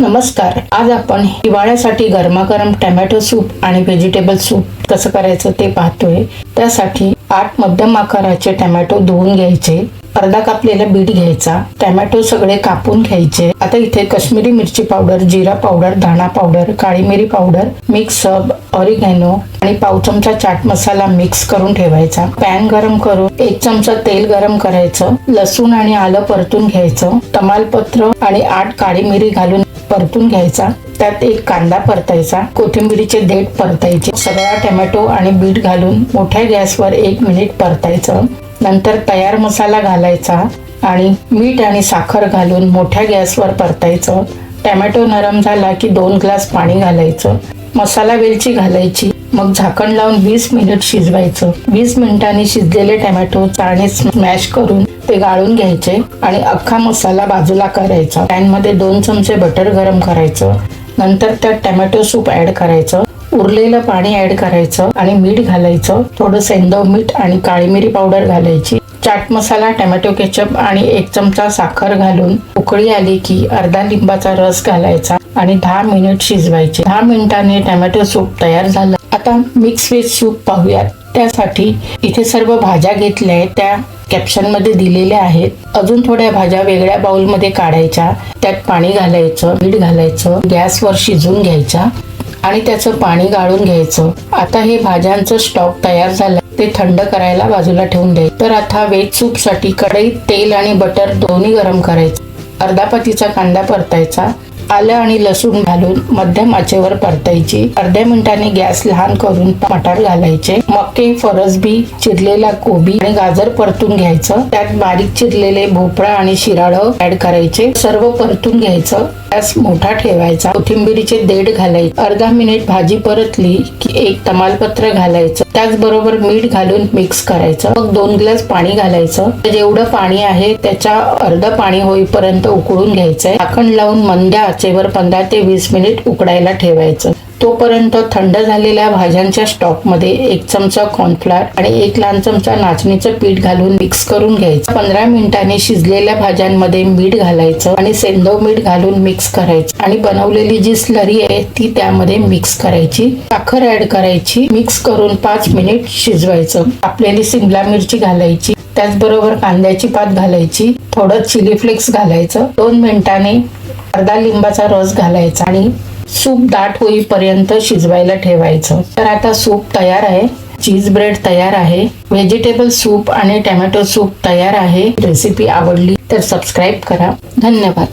नमस्कार. आज आपण हिवाळ्यासाठी गरमागरम टोमॅटो सूप आणि व्हेजिटेबल सूप कसं करायचं ते पाहतोय. त्यासाठी आठ मध्यम आकाराचे टोमॅटो धुवून घ्यायचे. अर्धा कापलेला बीट घ्यायचा. टॅमॅटो सगळे कापून घ्यायचे. आता इथे कश्मीरी मिरची पावडर जिरा पावडर धाणा पावडर काळी मिरी पावडर मिक्स सब ऑरिगॅनो आणि पाव चमचा चाट मसाला मिक्स करून ठेवायचा. पॅन गरम करून एक चमचा तेल गरम करायचं. लसूण आणि आलं परतून घ्यायचं. तमालपत्र आणि आठ काळी मिरी घालून परतून घ्यायचा. त्यात एक कांदा परतायचा. कोथिंबिरीचे देठ परतायचे. सगळा टोमॅटो आणि बीट घालून मोठ्या गॅसवर एक मिनिट परतायचं. नंतर तयार मसाला घालायचा आणि मीठ आणि साखर घालून मोठ्या गॅसवर परतायचं. टॅमॅटो नरम झाला की दोन ग्लास पाणी घालायचं. मसाला वेलची घालायची. मग झाकण लावून वीस मिनिट शिजवायचं. वीस मिनिटांनी शिजलेले टॅमॅटो चाणे स्मॅश करून ते गाळून घ्यायचे आणि अख्खा मसाला बाजूला करायचा. पॅनमध्ये दोन चमचे बटर गरम करायचं. नंतर त्यात टॅमॅटो सूप ऍड करायचं. उरलेलं पाणी ऍड करायचं आणि मीठ घालायचं. थोडं सेंदव मीठ आणि काळी मिरी पावडर घालायची. चाट मसाला टॅमॅटो केचप आणि एक चमचा साखर घालून उकळी आली की अर्धा लिंबाचा रस घालायचा आणि दहा मिनिट शिजवायचे. दहा मिनिटांनी टॅमॅटो सूप तयार झालं. आता मिक्स व्हेज सूप पाहूयात. त्यासाठी इथे सर्व भाज्या घेतल्या आहेत. त्या कॅप्शनमध्ये दिलेल्या आहेत. अजून थोड्या भाज्या वेगळ्या बाउलमध्ये काढायच्या. त्यात पाणी घालायचं मीठ घालायचं गॅसवर शिजवून घ्यायच्या आणि त्याचं पाणी गाळून घ्यायचं. आता हे भाज्यांचं स्टॉक तयार झालं. ते थंड करायला बाजूला ठेवून द्यायचं तर आता वेज सूपसाठी कढईत तेल आणि बटर दोन्ही गरम करायचं. अर्धा पतीचा कांदा परतायचा. आलं आणि लसूण घालून मध्यम आचेवर परतायची. अर्ध्या मिनिटांनी गॅस लहान करून मटार घालायचे. मक्के फरसबी चिरलेला कोबी आणि गाजर परतून घ्यायचं. त्यात बारीक चिरलेले भोपळा आणि शिराळं ऍड करायचे. सर्व परतून घ्यायचं. गॅस मोठा ठेवायचा. कोथिंबीरीचे देठ घालायचे. अर्धा मिनिट भाजी परतली की एक तमालपत्र घालायचं. त्याचबरोबर मीठ घालून मिक्स करायचं. मग दोन ग्लास पाणी घालायचं. जेवढं पाणी आहे त्याच्या अर्ध पाणी होईपर्यंत उकळून घ्यायचंय. झाकण लावून मंद्या आचेवर पंधरा ते वीस मिनिट उकडायला ठेवायचं. तोपर्यंत थंड झालेल्या भाज्यांच्या स्टॉकमध्ये एक चमचा कॉर्नफ्लॉर आणि एक लहान चमचा नाचणीचं पीठ घालून मिक्स करून घ्यायचं. पंधरा मिनिटांनी शिजलेल्या भाज्यांमध्ये मीठ घालायचं आणि सेंदव मीठ घालून मिक्स करायचं. आणि बनवलेली जी स्लरी आहे ती त्यामध्ये मिक्स करायची. साखर ऍड करायची. मिक्स करून पाच मिनिट शिजवायचं. आपल्याली सिमला मिरची घालायची. त्याचबरोबर कांद्याची पात घालायची. थोडं चिली फ्लेक्स घालायचं. दोन मिनिटांनी अर्धा लिंबाचा रस घालायचा आणि सूप दाट होईपर्यंत शिजवायला ठेवायचं. तर आता सूप तयार आहे. चीज ब्रेड तयार आहे. व्हेजिटेबल सूप आणि टॅमॅटो सूप तयार आहे. रेसिपी आवडली तर सबस्क्राईब करा. धन्यवाद.